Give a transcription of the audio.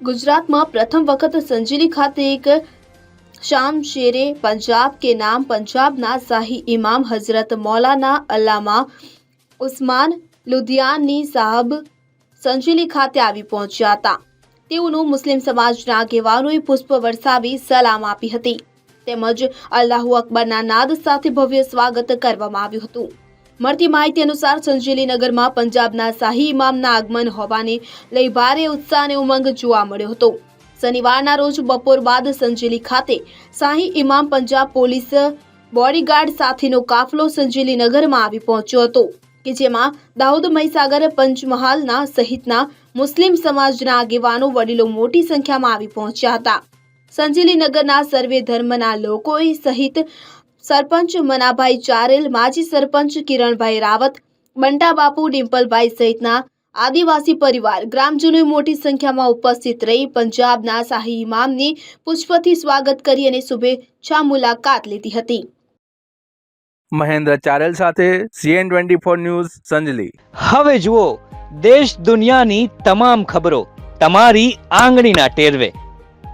ગુજરાતમાં પ્રથમ વખત સંજીલી ખાતે એક શામ શેરે પંજાબ કે નામ પંજાબના શાહી ઇમામ હઝરત મૌલાના અલ્લામા ઉસ્માન લુધિયાની સાહબ સંજીલી ખાતે આવી પહોંચ્યા હતા. તેઓનું મુસ્લિમ સમાજના આગેવાનોએ પુષ્પ વરસાવી સલામ આપી હતી. તેમજ અલ્લાહુ અકબરના નાદ સાથે ભવ્ય સ્વાગત કરવામાં આવ્યું હતું. મળતી માહિતી અનુસાર સંજેલી નગરમાં પંજાબના શાહી ઇમામના આગમન હોવાને લઈ ભારે ઉત્સાહ અને ઉમંગ જોવા મળ્યો હતો. શનિવારના રોજ બપોર બાદ સંજેલી ખાતે શાહી ઇમામ પંજાબ પોલીસ બોડીગાર્ડ સાથેનો કાફલો સંજેલી નગરમાં આવી પહોંચ્યો હતો, કે જેમાં દાઉદ મહીસાગર પંચમહાલના સહિતના મુસ્લિમ સમાજના આગેવાનો વડીલો મોટી સંખ્યામાં આવી પહોંચ્યા હતા. સંજેલી નગરના સર્વે ધર્મના લોકોએ સહિત સરપંચ મનાભાઈ ચારેલ માજી સરપંચ કિરણભાઈ રાવત બંટા બાપુ ડિમ્પલભાઈ સહિતના આદિવાસી પરિવાર ગ્રામજનોએ મોટી સંખ્યામાં ઉપસ્થિત રહી પંજાબના શાહી ઇમામની પુષ્પથી સ્વાગત કરી અને શુભેચ્છા મુલાકાત લીધી હતી. મહેન્દ્ર ચારેલ સાથે CN twenty four news Sanjali. હવે જુઓ દેશ દુનિયાની તમામ ખબરો તમારી આંગળીના ટેરવે.